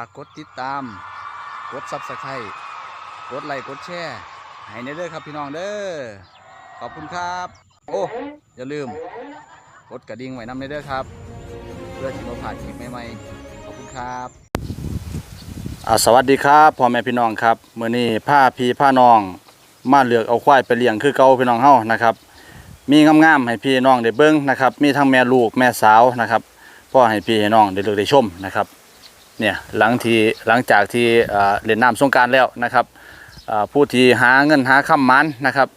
ากกดติดตาม กดซับสไครต์กดไลค์กดแชร์ให้ในเด้อครับพี่น้องเด้อขอบคุณครับ โอ้อย่าลืม กดกระดิ่งไว้นำในเด้อครับ เพื่อที่เราผ่านคลิปใหม่ๆขอบคุณครับอ่าสวัสดีครับพ่อแม่พี่น้องครับเมื้อนี้ผ้าพีผ้าน้องมาเลือกเอาควายไปเลี้ยงคือเก่าพี่น้องเฮานะครับ มีงามๆให้พี่น้องได้เบิ่งนะครับ มีทั้งแม่ลูกแม่สาวนะครับพ่อให้พี่ให้น้องได้เลือกได้ชมนะครับ เนี่ยหลังที่หลังจากที่เล่นน้ำสงการแล้วนะครับผู้ที่หาเงินหาค้ำมันนะครับ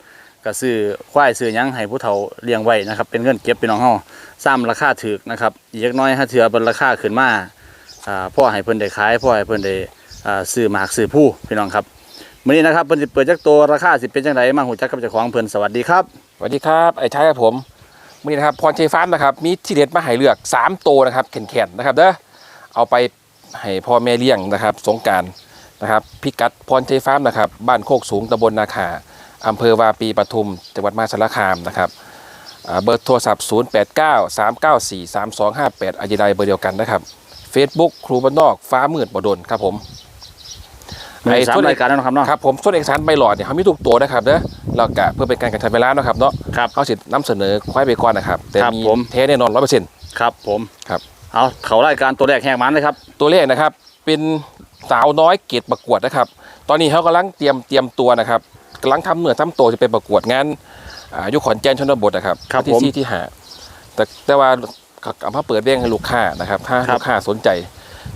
ก็ซื้อควายซื้อยังให้ผู้เฒ่าเลี้ยงไว้นะครับเป็นเงินเก็บพี่น้องเฮาซ้ำราคาถูกนะครับอีกจักหน้อยถ้าเถื่อเป็นราคาขึ้นมาพ่อให้เพิ่นได้ขายพ่อให้เพิ่นได้ซื้อหมากซื้อผู้พี่น้องครับมื้อนี้นะครับเพิ่นสิเปิดจักตัวราคาสิเป็นจังไดมาฮู้จักกับเจ้าของเพิ่นสวัสดีครับสวัสดีครับไอ้ชายครับผมวันนี้นะครับพรชัยฟาร์มนะครับมีที่เด็ดมาให้เลือก3โตวนะครับแข็งๆนะครับเด้อเอาไป ให้พ่อแม่เลี้ยงนะครับ สงกรารนะครับ พิกัดพรชัยฟาร์มนะครับ บ้านโคกสูงตำบลนาคาอำเภอวาปีปทุม จังหวัดมหาสารคามนะครับอ่าเบอร์โทรศัพท์ 0 8 9 3 9 4 3 2 5 8อายิไดเบอร์เดียวกันนะครับ Facebook ครูบ้านนอกฟ้ามืดบดลครับผมมีสามรายการแล้วนะครับเนาะครับผมส่วนเอกสารใบหลอดเนี่ยเขามีทุกตัวนะครับเด้อเรากะเพื่อเป็นการกระชับเวลาเนาะครับเนาะครับเขาสินำเสนอควายไปก่อนนะครับ แต่ครับมีผมแท้แน่นอนร้อยเปอร์เซ็นต์ครับผมครับ เอาเขารายการตัวแรกแหกมันเลยครับ ตัวเลขนะครับ เป็นสาวน้อยเกตประกวดนะครับ ตอนนี้เขากำลังเตรียมเตรียมตัวนะครับกำลังทำเหนือทำตัวจะไปประกวดงานอ่าอยุขอนแก่นชนบทนะครับครับที่ผมที่ที่หาแต่แต่ว่าเอามาเปิดเรื่องให้ลูกค้านะครับ ถ้าครับ ลูกค้าสนใจ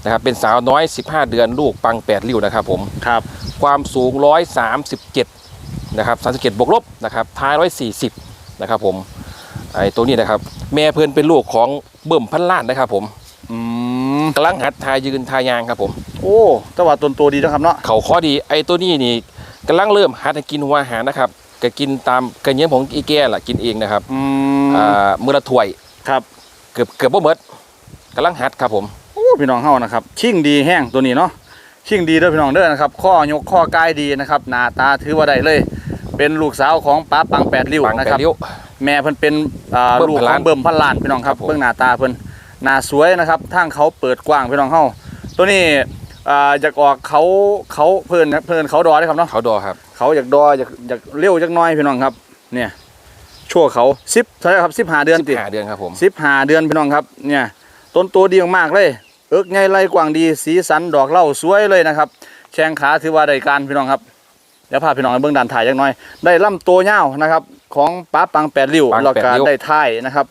นะครับ เป็นสาวน้อย 15 เดือนลูกปัง 8 ริ้วนะครับผม ครับ ความสูง 137 นะครับ 37 บวกลบนะครับ ท้าย 140 นะครับผม ไอ้ตัวนี้นะครับ แม่เพื่อนเป็นลูกของเบิ่มพันล้านนะครับ ผมอืมกำลังหัดทายยืนทายางครับ ผม โอ้แต่ว่าต้นตัวดีนะครับเนาะเขาข้อดีไอ้ตัวนี้นี่กำลังเริ่มหัดให้กินหัวอาหารนะครับก็กินตามกระเยี้ยงของอีแก่ล่ะกินเองนะครับอืมอ่ามือละถ้วยครับเกือบเกือบบ่หมดกำลังหัดครับผมโอ้พี่น้องเฮานะครับชิ่งดีแห้งตัวนี้เนาะชิ่งดีเด้อพี่น้องเด้อนะครับข้อยกข้อกายดีนะครับหน้าตาถือว่าได้เลย เป็นลูกสาวของป้าปังแปดริ้วปังนะแปครับดริ้ว แม่เพิ่นเป็นอ่าเบิ่มลูกพันขล้าอนงเบิ่มพันล้านพี่น้องครับครับผม เบิ่งหน้าตาเพิ่นหน้าสวยนะครับทางเขาเปิดกว้างพี่น้องเฮาตัวนี้อ่าอยากออกเขาเขาเพิ่นเพิ่นเขาดอได้ครับเนาะเขาดอครับเขาอยากดออยากอยากเร็วจักหน้อยพี่น้องครับ เนี่ยชั่วเขา10เท่าไหร่ครับ15เดือนติ15เดือนครับผม สิบห้าเดือนพี่น้องครับเนี่ยต้นตัวดีมากๆเลย เอิกใหญ่ไรกว้างดีสีสันดอกเหล่าสวยเลยนะครับแข้งขาถือว่าได้การพี่น้องครับ เดี๋ยวพาพี่น้องไปเบื้องด้านถ่ายจักหน่อย ได้ลำตัวยาวนะครับ ของป้าปังแปดริ้วปังแล้วแปดก็ริ้ว ได้ถ่ายนะครับ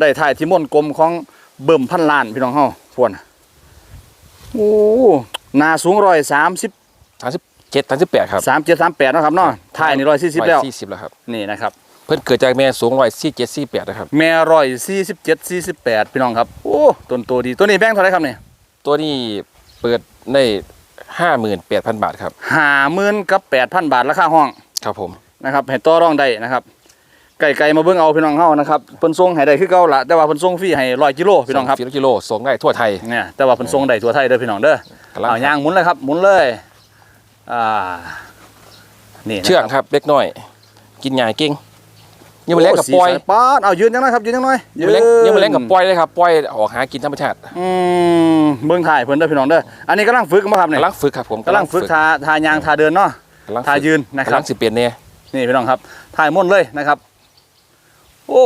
ได้ถ่ายที่ม่วนกลมของเบิ่มพันล้านพี่น้องเฮาพวนโอ้หนาสูงร้อยสามสิบ37 38ครับสามเจ็ดสามแปดนาะครับเนาะถ่ายนี่ร้อยสี่สิบแล้ว140แล้วครับ นี่นะครับ เพิ่นเกิดจากแม่สูง147 48นะครับ แม่ร้อยสี่สิบเจ็ดสี่สิบแปดพี่น้องครับ โอ้ต้นตัวดีตัวนี้แบงค์เท่าไหรครับเนี่ยตัวนี้เปิด ได้58,000บาทครับห้าหมื่นกับแปดพันบาทราคาห้องครับผมนะครับให้ต่อรองได้นะครับไก่ไก่มาเบิ่งเอาพี่น้องเฮานะครับเพิ่นส่งให้ได้คือเก่าละแต่ว่าเพิ่นส่งฟรีให้ร้อยกิโลพี่น้องครับส่กิโลส่งได้ทั่วไทยเนี่ยแต่ว่าเพิ่นส่งได้ทั่วไทยเด้อพี่น้องเด้อกำลังเอาย่างหมุนเลยครับหมุนเลยอ่านี่นะเชื่องครับเล็กน้อย กินใหญ่เก่ง ยังมาเล่นกับโสีปล่อยสาป๊าดเอายืนจังหน่อยครับยืนจังหน่อยยังมาเล่นยังมาเล่นกับปล่อยเลยครับปล่อยออกหากินธรรมชาติอืมเบิ่งถ่ายเพิ่นเด้อพี่น้องเด้ออันนี้กำลังฝึกมาครับเนี่ยกำลังฝึกครับผมกำลังฝึกทาทายางทาเดินเนาะกำลังทาฝึกยืนนะคกำรัลับงสิเปลี่ยนเนี่ยนี่พี่น้องครับถ่ายม่วนเลยนะครับ โอ้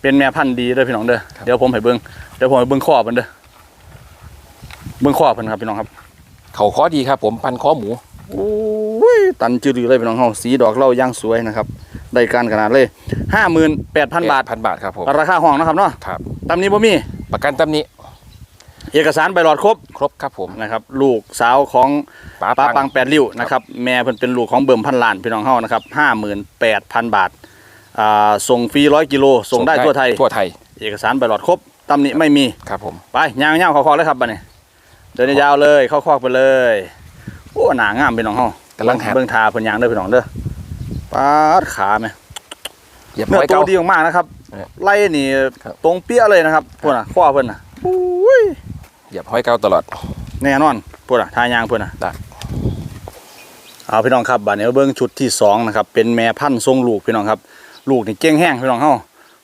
เป็นแม่พันธุ์ดีเด้อพี่น้องเด้อเดี๋ยวผมให้เบิ้งเดี๋ยวผมให้เบิ้งข้อเพิ่นเด้อเบิ้งข้อเพิ่นครับพี่น้องครับ เขาข้อดีครับ ผมพันข้อหมูโอ้ยตันจืดเลยพี่น้องเฮาสีดอกเหล่าย่างสวยนะครับ ได้การขนาดเลยห้าหมื่นแปดพันบาทพันบาทครับผมราคาห้องนะครับเนาะครับตามนี้บ่มีประกันตำหนี้ เอกสารใบหลอดครบครบครับผมนะครับลูกสาวของป้าป้าปัปังงแปดริ้วนะครับแม่เพิ่นเป็นลูกของเบิ่มพันล้านพี่น้องเฮานะครับห้าหมื่นแปดพันบาทอ่าส่งฟรีร้อยกิโลส่งได้ทั่วไทยทั่วไทย เอกสารใบหลอดครบตำหนิไม่มีครับผมไปย่างย่างๆคอกๆเลยครับบัดนี้เดินยาวๆเลยเข้าคอกไปเลยโอ้หนางามพี่น้องเฮากำลังหัดเบิ่งทาเพิ่นยางเด้อพี่น้องเด้อ ปาดขาแม่เหยียบเนื้อไว้ตัเก่าวดีมากๆนะครับเออไล่นี่ครับ ตรงเปี้ยเลยนะครับพวกน่ะข้อเพิ่นน่ะอุ้ยเหยียบห้อยเก่าตลอด แน่นอนพวกน่ะทายางเพิ่นน่ะได้ เอาพี่น้องครับบัดนี้มาเบิ่งชุดที่สองนะครับเป็นแม่พันธุ์ทรงลูกพี่น้องครับ ลูกนี่เก่งแห้งพี่น้องเฮา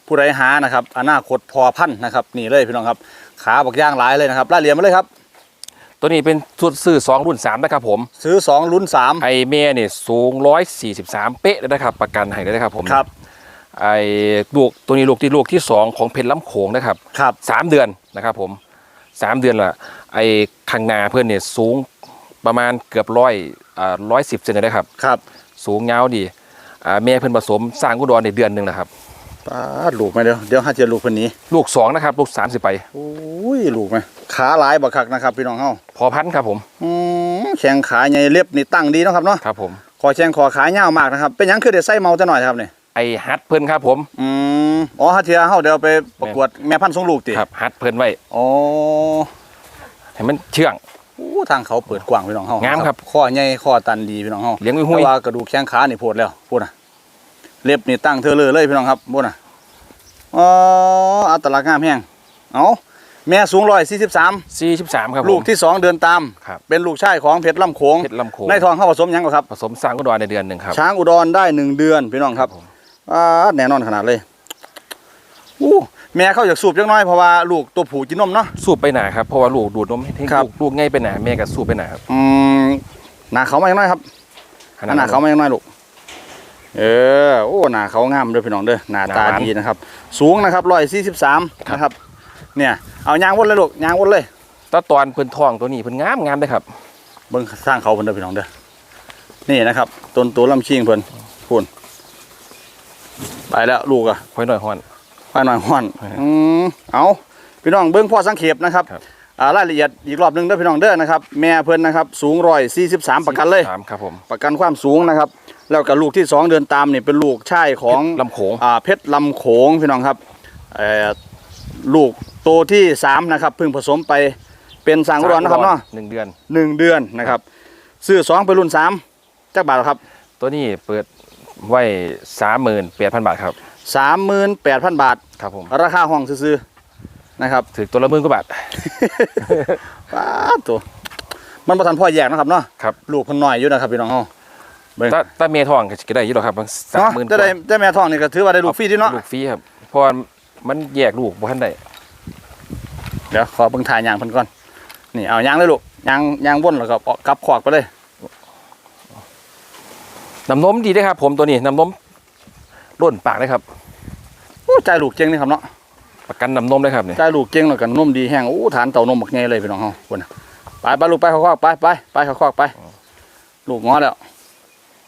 ผู้ใดหานะครับอนาคตพอพันธุ์นะครับนี่เลยพี่น้องครับ ขาบักย่างหลายเลยนะครับรายละเอียดมาเลยครับ ตัวนี้เป็นชุดซื้อสองรุ่นสามนะครับผมซื้อสองลุ้นสามไอเมียเนี่ยสูงร้อยสี่สิบสามเป๊ะเลยนะครับ ประกันให้เลยนะครับผมครับไอลูกตัวนี้ลูกที่ลูกที่สองของเพชรล้ำโขงนะครับครับสามเดือนนะครับผมสามเดือนละไอข้างหน้าเพื่อนเนี่ยสูงประมาณเกือบร้อยอ่าร้อยสิบเซนเลยนะครับครับ สูงเงาวดีอ่าแม่เพื่อนผสมสร้างกุดรในเดือนหนึ่งนะครับ ปาดลูกไหมเดี๋ยวเดี๋ยวหาเจอลูกคนนี้ลูกสองนะครับ ลูกสามสิบไปโอ้ยลูกไหมขาหลายบักคักนะครับ พี่น้องเฮาพอพันธุ์ครับผมอืมแข้งขาใหญ่เล็บนี่ตั้งดีเนาะครับเนาะครับผมคอแข้งคอขายาวมากนะครับ เป็นหยังคือเด็ดไส้เมาจะหน่อยครับนี่ไอฮัดเพื่อนครับผมอืมอ๋อฮาเทียเฮาเดี๋ยวไปประกวดแม่พันธุ์ทรงลูกติครับฮัดเพื่อนไว้อ๋อให้มันเชื่องโอ้ทางเขาเปิดกว้างพี่น้องเฮางามครับข้อใหญ่ข้อตันดีพี่น้องเฮาเลี้ยงไว้แต่หุ้ยว่ากระดูกแข้งขานี่โพดแล้วพูดน่ะ เล็บนี่ตั้งเธอเลยเลยพี่น้องครับพูดน่ะอ๋ออัตลักษณ์งามแฮงเอาแม่สูง143สี่สิบสามครับผม ลูกที่สองเดินตาม ครับเป็นลูกชายของเพชรลำโขงเพชรลำโขง ในทองเข้าผสมหยังก่อนครับ ผสมสร้างกุดรในเดือนหนึ่งครับ ช้างอุดรได้หนึ่งเดือนพี่น้องครับผมอ่าแน่นอนขนาดเลยอู้แม่เข้าอยากสูบจังน้อยเพราะว่าลูกตัวผูกินนมเนาะ สูบไปหนาครับเพราะว่าลูกดูดนมให้ครับ ลูกลูกง่ายไปหนาแม่ก็สูบไปหนาครับอืมหนาเขามาจังน้อยครับหนาเขามาจังน้อยลูก เออโอ้หนาเขางามด้วยพี่น้องเด้อหน้าตาดีนะครับ สูงนะครับร้อยสี่สิบสามนะครับ เนี่ยเอายางวนเลยลูกยางวนเลยตาตอนเพิ่นทองตัวนี้เพิ่นงามงามเลยครับเบิ่งสร้างเขาเพิ่นเด้อพี่น้องเด้อนี่นะครับต้นตัวลำชิงเพิ่นคุณไปแล้วลูกอะค่อยหน่อยฮ้อนไปหน่อยฮ้อนครับอืมเอาพี่น้องเบิ้งพ่อสังเขปนะครับครับอ่ารายละเอียดอีกรอบหนึงเด้อพี่น้องเด้อนะครับ แม่เพิ่นนะครับ สูงร้อยสี่สิบสามประกันเลยสามครับผมประกันความสูงนะครับ แล้วกับลูกที่สองเดินตามนี่เป็นลูกชายของลำโขงอ่าเพชรลำโขงพี่น้องครับเอ่อลูกโตที่สามนะครับเพิ่งผสมไปเป็นสางอุดรนะครับเนาะหนึ่งเดือนหนึ่งเดือนนะครับซื้อสองไปรุ่นสามจักบาทครับ ตัวนี้เปิดไว้สามหมื่นแปดพันบาทครับสามหมื่นแปดพันบาทครับผมราคาห้องซื้อๆนะครับถือตัวละหมื่นกว่าบาทป้าดตัวมันประทันพ่อแยกนะครับเนาะครับลูกเพิ่นน้อยอยู่นะครับพี่น้องเฮา เบิ่ง ถ้าถ้าเมทองก็ได้อยี่หรอกครับสามเนาะหมื่นจะได้ได้แม่ท้องนี่ก็ถือว่าได้ลูกฟรีที่เนาะลูกฟรีครับเพราะว่ามันแยกลูกบ่ทันได้เดี๋ยวขอเบิ่งถ่ายยางเพิ่นก่อนนี่เอายางเลยลูกยางยางวนแล้วก็เอากลับขวากไปเลย น้ำนมดีเด้อครับ ผมตัวนี้น้ำนมร่นปากเลยครับ โอ้ใจลูกเก่งนี่ครับเนาะประกันน้ำนมเลยครับเนี่ย ใจลูกเก่งแล้วกันนมดีแห้งโอ้ฐานเต่านมบักใหญ่เลยพี่น้องเฮาพุ่นน่ะไปไปลูกไปเขาคอกไปไปไปเขาคอกไป ลูกงอแล้ว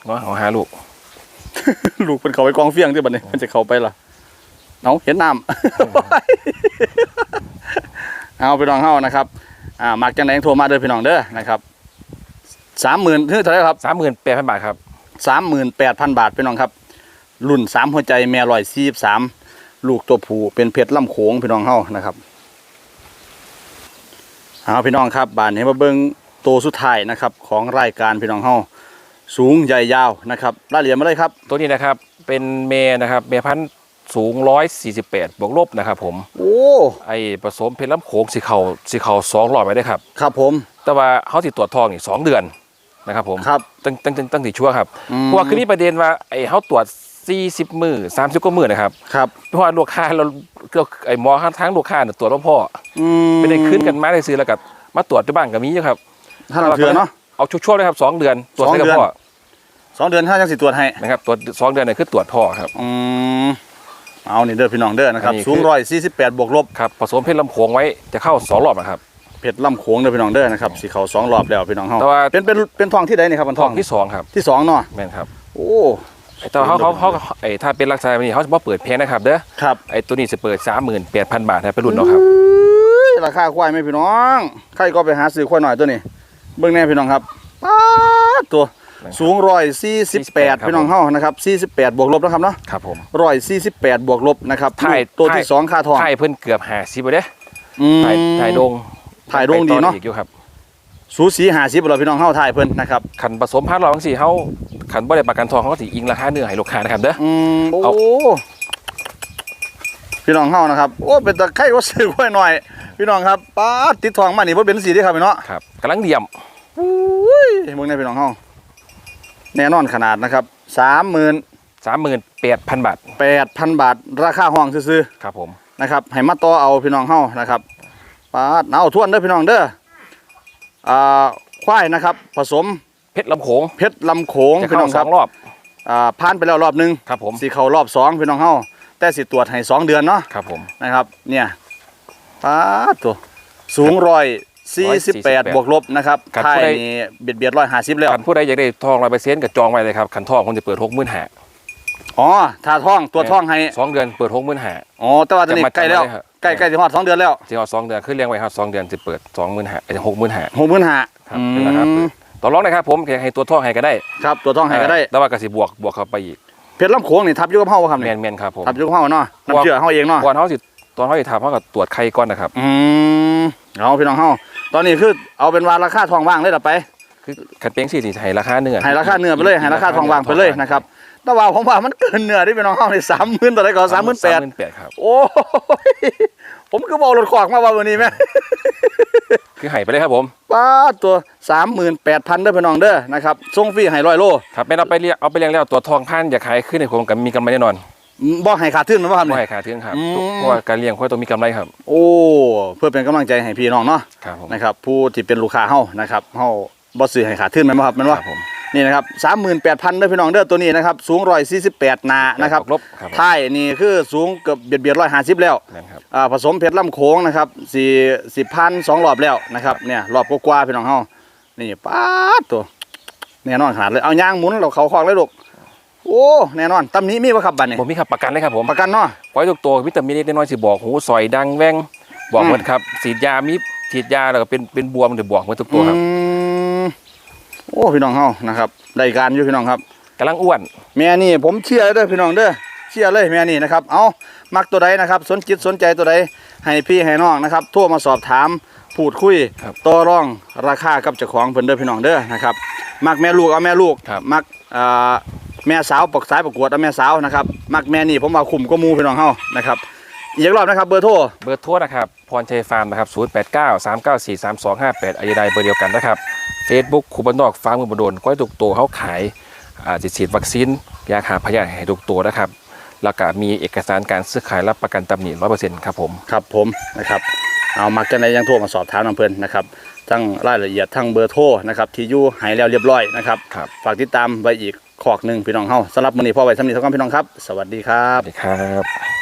เนาะเอาหาลูก ลูกเพิ่นเข้าไปกองเฟียงที่บัดนี้เพิ่นจะเข้าไปล่ะเอาเห็นน้ำเอาพี่น้องเฮานะครับ อ่ามักจังได๋โทรมาเด้อพี่น้องเด้อนะครับ30,000ถึงเท่าไหร่ครับสามหมื่นแปดพันบาทครับ38,000บาทพี่น้องครับ รุ่นสามหัวใจแม่143ลูกตัวผู้เป็นเพชรลำโขงพี่น้องเฮานะครับเอาพี่น้องครับบานนี้มาเบิ่งโตวสุดท้ายนะครับ ของรายการพี่น้องเฮา สูงใหญ่ยาวนะครับรายละเอียดมาเลยครับ ตัวนี้นะครับเป็นเมนะครับเมพันธุ์สูง 148 บวกลบนะครับผม โอ้ไอผสมเพชรลำโขงสีเขาสีเขาสองหลอดไว้ได้ครับ ครับผม แต่ว่าเขาติดตรวจทองนี่สองเดือนนะครับผมครับตั้งตั้งตั้งตั้งติชั่วครับอืมเพราะว่าคือมีประเด็นว่าไอเขาตรวจ 40 มือ30กว่ามือนะครับครับเพราะว่าลูกค้าเราเราไอหมอข้างทั้งลูกค้าเนี่ยตรวจว่าพ่ออืมไม่ได้ขึ้นกันมาได้ซื้อแล้วก็มาตรวจที่บ้านก็มีอยู่ครับถ้าเราเถื่อเนาะเอาชั่วๆเลยครับสองเดือนตรวจให้กับสองเดือนพ่อ สองเดือนถ้ายังสิตรวจให้นะครับตรวจสองเดือนเนี่ยคือตรวจพ่อครับอืมเอานี่เด้อพี่น้องเด้อนะครับอันนี้สูงคือร้อยสี่สิบแปดบวกลบครับผสมเพชรลำโขงไว้จะเข้าสองรอบนะครับเพชรล่ำโขงเด้อพี่น้องเด้อนะครับสีเขาสองรอบแล้วพี่น้องเฮาแต่ว่าเป็นเป็นเป็นทองที่ใดนี่ครับมันททอองงที่สองครับที่สองเนาะแม่นครับ โอ้แต่ว่าเขาเขาเขาไอ้ถ้าเป็นลักษณะแบบนี้เขาจะบ่เปิดแพงนะครับเด้อครับไอ้ตัวนี้จะเปิดสามหมื่นแปดพันบาทนะเป็นรุ่นเนาะครับราคาควายไหมพี่น้องใครก็ไปหาซื้อควายหน่อยตัวนี้ เบิ่งแน่พี่น้องครับป๊าดตัว สูงร้อยสี่สิบแปดครับพี่น้องเฮานะครับสี่สิบแปดบวกลบนะครับเนาะครับผมร้อยสี่สิบแปดบวกลบนะครับถ่ายลูกตัวที่ถ่ายสองค่าทองถ่ายเพิ่นเกือบหาสิบไปเด้อืมถ่ายถ่ายโดงถ่ายโด่งดีเนาะไปต่ออีกอยู่ครับสูสีหาสิบเราพี่น้องเฮาถ่ายเพิ่นนะครับขันผสมพันธุ์เราทั้งสี่เขาขันบ่ได้ประกันทองเขาก็สิอิงราคาเนื้อให้ลูกค้านะครับเด้ออืมโอ้เอาพี่น้องเฮานะครับโอ้เป็นตะไคร้ก็ซื้อควายหน่อย พี่น้องครับป๊าดติดทองมานี่บ่เป็นสีเด้ครับพี่เนาะครับกำลังเดี่ยมอุ้ยเบิ่งแน่พี่น้องเฮา แน่นอนขนาดนะครับสามหมื่นสามหมื่นแปดพันบาทแปดพันบาท ราคาห้องซื้อครับผมๆนะครับให้มาต่อเอาพี่น้องเฮานะครับป๊าดเอาทวนเด้อพี่น้องเด้ออ่าควายนะครับ ผสมเพชรลำโขงเพชรลำโขงจะพี่เข้าน้องสคอรับงรอบ อ่าผ่านไปแล้วรอบหนึงครับผมสิเข้ารอบสองพี่น้องเฮาแต่สิตรวจให้สองเดือนเนาะ ครับผม นะครับเนี่ยป๊าดตัวสูงร้อย สี่สิบแปด148 บวกลบนะครับครับท้ายผู้ใด นี่เบียดเบียดร้อยห้าสิบแล้วขันผู้ใดอยากได้ทองร้อยเปอร์เซ็นต์กับจองไว้เลยครับขันทองผมจะเปิดหกหมื่นห้าอ๋อทาท่องตัวจท่องให้ สองเดือนเปิดหกหมื่นห้า อ๋อ แต่ว่าตอนนี้จะมาใกล้แล้ว จำได้ครับ ใกล้ใกล้จะฮอดสองเดือนแล้วที่เอาสองเดือนขึ้นเรียงไว้ครับสองเดือนจะเปิดสองหมื่นห้าจะหกหมื่นห้าหกหมื่นห้าครับเป็นราคาเปิดต่อรองนะครับผมให้ตัวทองให้ก็ได้ครับ ตัวท่องให้ก็ได้ แต่ว่ากสิบวกบวกเข้าไปอีกเพชรลำโขงนี่ทับอยุ่กับเฮาบ่ครับแมนี่นแมนครับผม ทับอยุ่กับเฮาเนาะว่าน้ำเชื่อเฮาเองเนาะ ก่อนเขาสิ ตอนเขาสิถามเขาก็ตรวจไข้ก่อนนะครับ อืมเอาพี่น้องเฮาตอนนี้คือเอาเป็นว่าราคาทองว่างเลยล่ะไปคือขันเป็งสี่สิให้ราคาเนื้อให้ราคาเนื้อไปเลยให้ราคาทองว่างไปเลยนะครับแต่ว่าผมว่ามันเกินเนื้อที่พี่น้องเฮานี่สามหมื่นต่อไรก็สามหมื่นแปดสามหมื่นแปดครับโอ้ยผมคือบอกรถขวากมาว่าวันนี้แม่คือให้ไปเลยครับผมป้าดตัวสามหมื่นแปดพันเด้อพี่น้องเด้อนะครับส่งฟรีให้ร้อยโลครับแม่นเอาไปเรียกเอาไปเลี้ยงแล้วตัวทองพันอย่าขายขึ้นในผมกับมีกำไรแน่นอน บ่ให้ขาดทุนนะว่าครับไม่นี่ให้ขาดทุนครับอืม เพราะว่าการเลี้ยงควายต้องมีกำไรครับ โอ้เพื่อเป็นกำลังใจให้พี่น้องเนาะครับผม นะครับผู้ที่เป็นลูกค้าเฮานะครับเฮาบ่ซื้อให้ขาดทุนแม่นบ่ครับแม่นคว่ารับผม นี่นะครับ38,000เด้อพี่น้องเด้อตัวนี้นะครับสูง148หนานะครับลบครับผม ท้ายนี่คือสูงเกือบเบียดเบียด150 แล้ว นั่นครับ อ่าผสมเพชรลำโขงนะครับสี่สิบพันสองรอบแล้วนะครับเนี่ยรอบกว่าๆพี่น้องเฮานี่ป๊าดตัวแน่นอนขนาดเลยเอายางหมุนเราเขาคลองเลยลูก โอ้แน่นอนตำนี้มีบ่ครับบัดนี้ผมมีครับประกันเลยครับผมประกันเนาะควายทุกตัววิตามินเล็กน้อยสิบอกหูซอยดังแว่งบอกอืมหมดครับฉีดยามีฉีดยาแล้วก็เป็นเป็นบวมหรือบอกหมดทุกตัวครับอืมโอ้พี่น้องเฮานะครับได้การอยู่พี่น้องครับกำลังอ้วนแม่นี่ผมเชื่อเลยเด้อพี่น้องเด้อเชื่อเลยแม่นี่นะครับเอามักตัวใดนะครับ สนจิตสนใจตัวใดให้พี่ให้น้องนะครับโทรมาสอบถามพูดคุยครับต่อรองราคากับเจ้าของเพิ่นเด้อพี่น้องเด้อนะครับมักแม่ลูกเอาแม่ลูกครับมักอ่า แม่สาวปกสายประกวดเอาแม่สาวนะครับมักแม่นี่ผมว่าคุ้มก็มูพี่น้องเฮานะครับอีกรอบนะครับเบอร์โทรเบอร์โทรนะครับพรชัยฟาร์มนะครับ0 8 9 3 9 4 3 2 5 8อายไดเบอร์เดียวกันนะครับ Facebook คูบันนอกฟาร์มเมืองบดนก้อยทุกตัวเขาขายอ่าจิตฉีดวัคซีนยาฆ่าพยาธิให้ทุกตัวนะครับแล้วก็มีเอกสารการซื้อขายรับประกันตำหนิร้อยเปอร์เซ็นต์ครับผมครับผมนะครับเอามักจะในยังโทรมาสอบถามน้ำเพิ่นนะครับทั้งรายละเอียดทั้งเบอร์โทรนะครับที่อยู่ใหายแล้วเรียบร้อยนะครับครับฝากติดตามไว้อีก ขอกหนึ่งพี่น้องเฮาสำหรับมื้อนี้พ่อไว้สำนีสักคำพี่น้องครับ สวัสดีครับ สวัสดีครับ